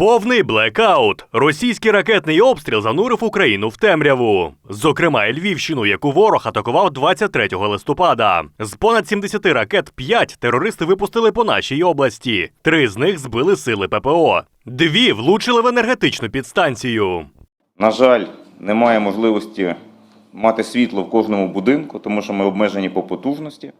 Повний блекаут. Російський ракетний обстріл занурив Україну в темряву. Зокрема, і Львівщину, яку ворог атакував 23 листопада. З понад 70 ракет 5 терористи випустили по нашій області. Три з них збили сили ППО. Дві влучили в енергетичну підстанцію. На жаль, немає можливості мати світло в кожному будинку, тому що ми обмежені по потужності.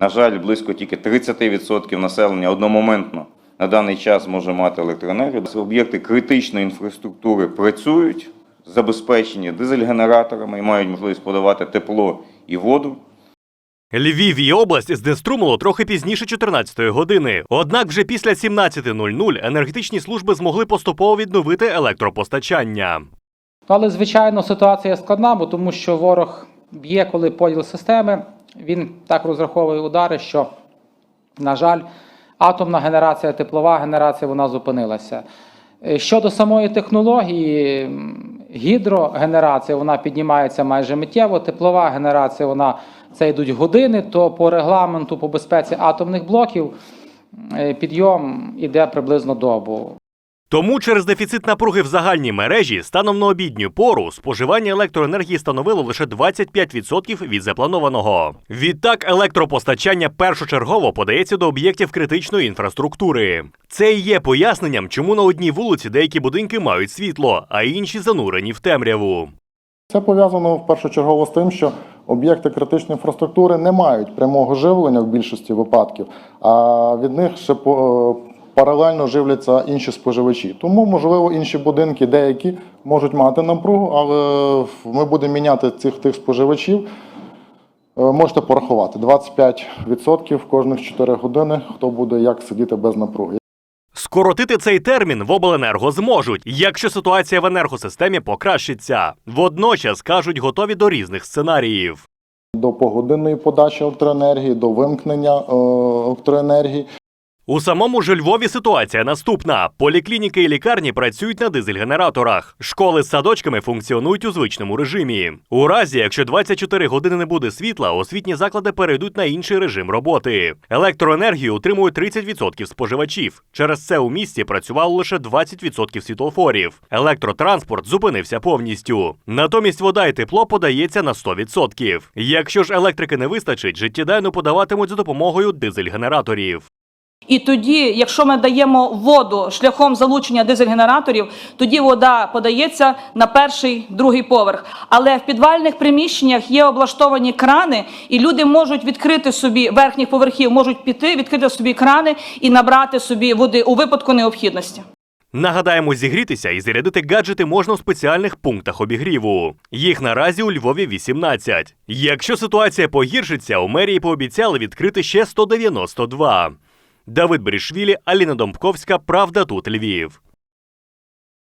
На жаль, близько тільки 30% населення одномоментно на даний час може мати електроенергію. Об'єкти критичної інфраструктури працюють, забезпечені дизель-генераторами і мають можливість подавати тепло і воду. Львів і область знеструмило трохи пізніше 14-ї години. Однак вже після 17.00 енергетичні служби змогли поступово відновити електропостачання. Але, звичайно, ситуація складна, бо тому що ворог б'є, коли поділ системи. Він так розраховує удари, що, на жаль, атомна генерація, теплова генерація вона зупинилася. Е, Щодо самої технології, гідрогенерація вона піднімається майже миттєво, теплова генерація вона це йдуть години, то по регламенту по безпеці атомних блоків е, підйом іде приблизно добу. Тому через дефіцит напруги в загальній мережі станом на обідню пору споживання електроенергії становило лише 25% від запланованого. Відтак електропостачання першочергово подається до об'єктів критичної інфраструктури. Це і є поясненням, чому на одній вулиці деякі будинки мають світло, а інші занурені в темряву. Це пов'язано в першочергово з тим, що об'єкти критичної інфраструктури не мають прямого живлення в більшості випадків, а від них ще по- е, паралельно живляться інші споживачі. Тому, можливо, інші будинки деякі можуть мати напругу, але ми будемо міняти цих тих споживачів. Е, Можете порахувати 25% кожних 4 години, хто буде як сидіти без напруги. Скоротити цей термін в обленерго зможуть, якщо ситуація в енергосистемі покращиться. Водночас кажуть, готові до різних сценаріїв. До погодинної подачі електроенергії, до вимкнення е, електроенергії. У самому ж Львові ситуація наступна: поліклініки і лікарні працюють на дизель-генераторах. Школи з садочками функціонують у звичному режимі. У разі, якщо 24 години не буде світла, освітні заклади перейдуть на інший режим роботи. Електроенергію отримують 30% споживачів. Через це у місті працювало лише 20% світлофорів. Електротранспорт зупинився повністю. Натомість вода і тепло подається на 100%. Якщо ж електрики не вистачить, життєдайно подаватимуть за допомогою дизель-генераторів. І тоді, якщо ми даємо воду шляхом залучення дизель-генераторів, тоді вода подається на перший, другий поверх. Але в підвальних приміщеннях є облаштовані крани, і люди можуть відкрити собі верхніх поверхів, можуть піти, відкрити собі крани і набрати собі води у випадку необхідності. Нагадаємо, зігрітися і зарядити гаджети можна у спеціальних пунктах обігріву. Їх наразі у Львові 18. Якщо ситуація погіршиться, у мерії пообіцяли відкрити ще 192. Давид Берішвілі, Аліна Домбковська, Правда тут Львів.